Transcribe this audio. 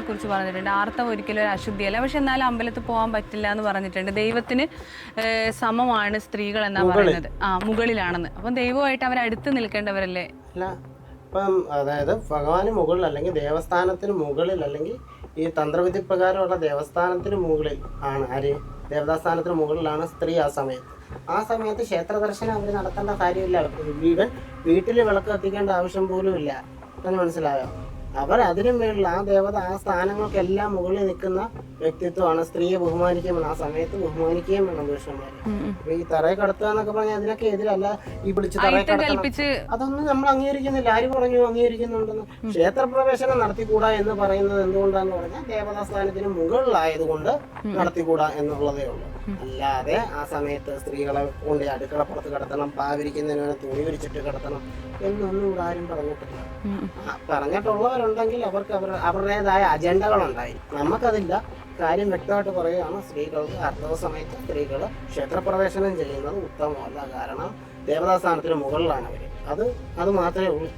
കുറിച്ച് പറഞ്ഞിട്ടുണ്ട്. ആർത്തവം ഒരിക്കലും ഒരു അശുദ്ധിയല്ല. പക്ഷെ എന്നാലും അമ്പലത്തിൽ പോകാൻ പറ്റില്ല എന്ന് പറഞ്ഞിട്ടുണ്ട്. ദൈവത്തിന് സമമാണ് സ്ത്രീകൾ എന്നാ പറയുന്നത്. ആ മുകളിലാണെന്ന്. അപ്പം ദൈവമായിട്ട് അവർ അടുത്ത് നിൽക്കേണ്ടവരല്ലേ? അല്ല ഇപ്പം അതായത് ഭഗവാന് മുകളിൽ അല്ലെങ്കിൽ ദേവസ്ഥാനത്തിന് മുകളിൽ അല്ലെങ്കിൽ ഈ തന്ത്രവിധി പ്രകാരമുള്ള ദേവസ്ഥാനത്തിന് മുകളിൽ ആണ്. ആര്? ദേവതാസ്ഥാനത്തിന് മുകളിലാണ് സ്ത്രീ ആ സമയത്ത്. ആ സമയത്ത് ക്ഷേത്ര ദർശനം അവർ നടത്തേണ്ട കാര്യമില്ല. വീട് വീട്ടിൽ വിളക്ക് കത്തിക്കേണ്ട ആവശ്യം പോലും ഇല്ല. എന്ന് മനസ്സിലായോ? അവർ അതിനും മേളിൽ ആ ദേവത ആ സ്ഥാനങ്ങൾക്കെല്ലാം മുകളിൽ നിൽക്കുന്ന വ്യക്തിത്വമാണ്. സ്ത്രീയെ ബഹുമാനിക്കുകയും വേണം. ആ സമയത്ത് ബഹുമാനിക്കുകയും വേണം പുരുഷന്മാരെ. അപ്പൊ ഈ തറയെ കടത്തുക എന്നൊക്കെ പറഞ്ഞാൽ അതിനൊക്കെ എതിരല്ല. ഈ പിടിച്ച് തറയെ കടത്തണം. അതൊന്നും നമ്മൾ അംഗീകരിക്കുന്നില്ല. ആര് പറഞ്ഞു അംഗീകരിക്കുന്നുണ്ടെന്ന്? ക്ഷേത്രപ്രവേശനം നടത്തിക്കൂടാ എന്ന് പറയുന്നത് എന്തുകൊണ്ടാന്ന് പറഞ്ഞാൽ ദേവതാസ്ഥാനത്തിന് മുകളിലായതുകൊണ്ട് നടത്തിക്കൂടാ എന്നുള്ളതേ ഉള്ളൂ. അല്ലാതെ ആ സമയത്ത് സ്ത്രീകളെ കൊണ്ട് അടുക്കളപ്പുറത്ത് കടത്തണം പാവിരിക്കുന്നതിന് തുണി വിരിച്ചിട്ട് കടത്തണം എന്നൊന്നും ഇവിടെ ആരും പറഞ്ഞിട്ടില്ല. പറഞ്ഞിട്ടുള്ളവരുണ്ടെങ്കിൽ അവർക്ക് അവർ അവരുടേതായ അജണ്ടകളുണ്ടായി. നമുക്കതില്ല. കാര്യം വ്യക്തമായിട്ട് പറയുകയാണ് സ്ത്രീകൾക്ക് അർത്ഥവ സമയത്ത് സ്ത്രീകൾ ക്ഷേത്രപ്രവേശനം ചെയ്യുന്നത് ഉത്തമമല്ല. കാരണം ദേവതാസ്ഥാനത്തിന് മുകളിലാണ് അവർ അത് അത് മാത്രമേ ഉള്ളൂ.